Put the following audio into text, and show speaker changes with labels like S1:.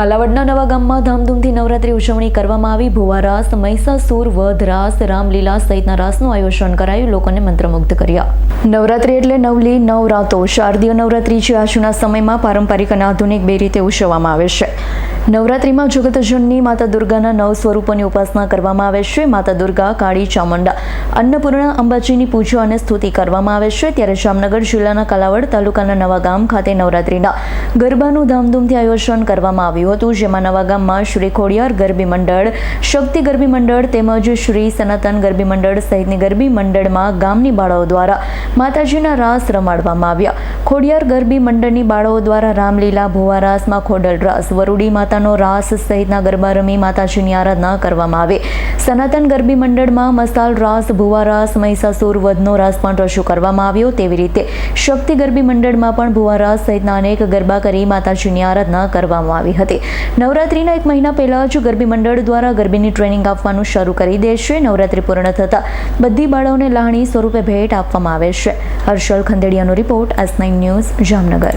S1: કાલાવડના નવા ગામમાં ધામધૂમથી નવરાત્રી ઉજવણી કરવામાં આવી. ભુવા રાસ મહિષાસુર વધ રાસ, રામલીલા સહિતના રાસનું આયોજન કરાયું. લોકોને મંત્રમુગ્ધ કર્યા. નવરાત્રી એટલે નવલી નવ રાતો શારદીય નવરાત્રી જે આજના સમયમાં પારંપરિક અને આધુનિક બે રીતે ઉજવવામાં આવે છે. નવરાત્રીમાં જગતજનની માતા દુર્ગાના નવ સ્વરૂપોની ઉપાસના કરવામાં આવે છે. માતા દુર્ગા, કાળી, ચામુંડા, અન્નપૂર્ણા, અંબાજીની પૂજા અને સ્તુતિ કરવામાં આવે છે. ત્યારે જામનગર જિલ્લાના કલાવડ તાલુકાના નવા ગામ ખાતે નવરાત્રીના ગરબાનું ધામધૂમથી આયોજન કરવામાં આવ્યું હતું, જેમાં નવા ગામમાં શ્રી ખોડિયાર ગરબી મંડળ, શક્તિ ગરબી મંડળ તેમજ શ્રી સનાતન ગરબી મંડળ સહિતની ગરબી મંડળમાં ગામની બાળાઓ દ્વારા માતાજીના રાસ રમાડવામાં આવ્યા. ખોડિયાર ગરબી મંડળની બાળાઓ દ્વારા રામલીલા ભુવા રાસમાં ખોડલ રાસ, વરુડી માતાનો રાસ સહિતના ગરબા રમી માતાજીની આરાધના કરવામાં આવે. સનાતન ગરબી મંડળમાં મસાલ રાસ, ભુવા રાસ મહિષાસુર વધનો રાસ પણ રજૂ કરવામાં આવ્યો. તેવી રીતે શક્તિ ગરબી મંડળમાં પણ ભુવા રાસ સહિતના અનેક ગરબા કરી માતાજીની આરાધના કરવામાં આવી હતી. નવરાત્રીના એક મહિના પહેલા જ ગરબી મંડળ દ્વારા ગરબીની ટ્રેનિંગ આપવાનું શરૂ કરી દે છે નવરાત્રી પૂર્ણ થતાં બધી બાળાઓને લાહણી સ્વરૂપે ભેટ આપવામાં આવે છે. Harshal ખંદેડિયાનો report S nine news Jamnagar.